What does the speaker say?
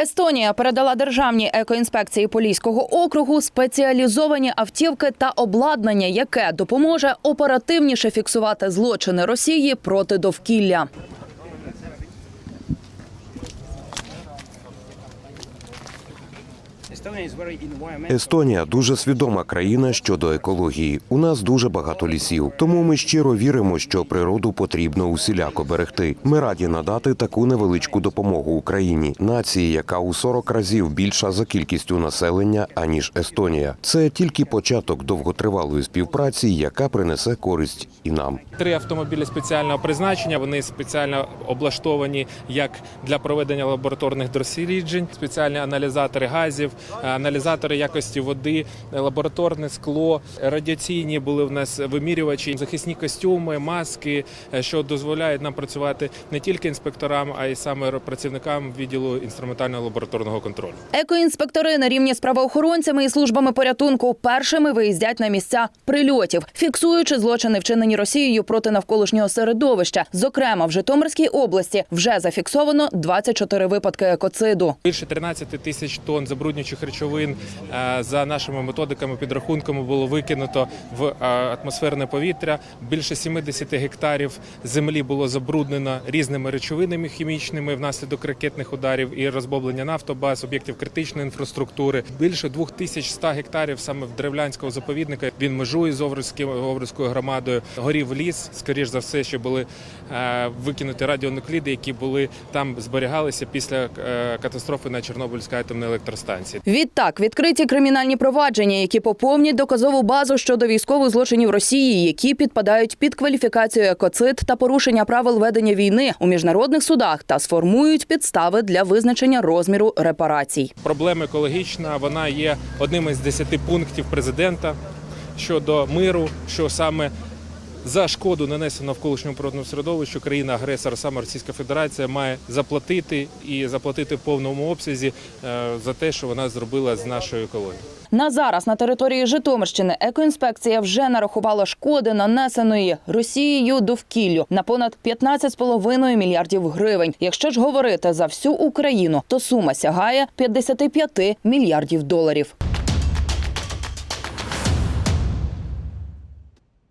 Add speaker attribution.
Speaker 1: Естонія передала державній екоінспекції Поліського округу спеціалізовані автівки та обладнання, яке допоможе оперативніше фіксувати злочини Росії проти довкілля.
Speaker 2: Естонія дуже свідома країна щодо екології. У нас дуже багато лісів, тому ми щиро віримо, що природу потрібно усіляко берегти. Ми раді надати таку невеличку допомогу Україні, нації, яка у 40 разів більша за кількістю населення аніж Естонія. Це тільки початок довготривалої співпраці, яка принесе користь і нам.
Speaker 3: Три автомобілі спеціального призначення. Вони спеціально облаштовані як для проведення лабораторних досліджень, спеціальні аналізатори газів, аналізатори якості води, лабораторне скло, радіаційні були в нас вимірювачі, захисні костюми, маски, е, що дозволяють нам працювати не тільки інспекторам, а й саме працівникам відділу інструментального лабораторного контролю.
Speaker 1: Екоінспектори на рівні з правоохоронцями і службами порятунку першими виїздять на місця прильотів, фіксуючи злочини, вчинені Росією проти навколишнього середовища. Зокрема, в Житомирській області вже зафіксовано 24 випадки екоциду.
Speaker 3: Більше 13 тисяч тонн забруднюючих речовин е, за нашими методиками підрахунками було викинуто в е, атмосферне повітря. Більше 70 гектарів землі було забруднено різними речовинами хімічними внаслідок ракетних ударів і розбомблення нафтобаз, об'єктів критичної інфраструктури. Більше 2100 гектарів саме в Древлянського заповідника. Він межує з Овруцькою громадою. Горів ліс, скоріш за все, що були е, викинуті радіонукліди, які були там зберігалися після катастрофи на Чорнобильській атомній електростанції.
Speaker 1: Відтак відкриті кримінальні провадження, які поповнять доказову базу щодо військових злочинів Росії, які підпадають під кваліфікацію екоцид та порушення правил ведення війни у міжнародних судах та сформують підстави для визначення розміру репарацій.
Speaker 3: Проблема екологічна вона є одним із десяти пунктів президента щодо миру, що саме за шкоду нанесену навколишньому природному середовищу країна-агресор, саме Російська Федерація, має заплатити і заплатити в повному обсязі е, за те, що вона зробила з нашою екологією.
Speaker 1: На зараз на території Житомирщини екоінспекція вже нарахувала шкоди, нанесеної Росією довкіллю на понад 15,5 мільярдів гривень. Якщо ж говорити за всю Україну, то сума сягає 55 мільярдів доларів.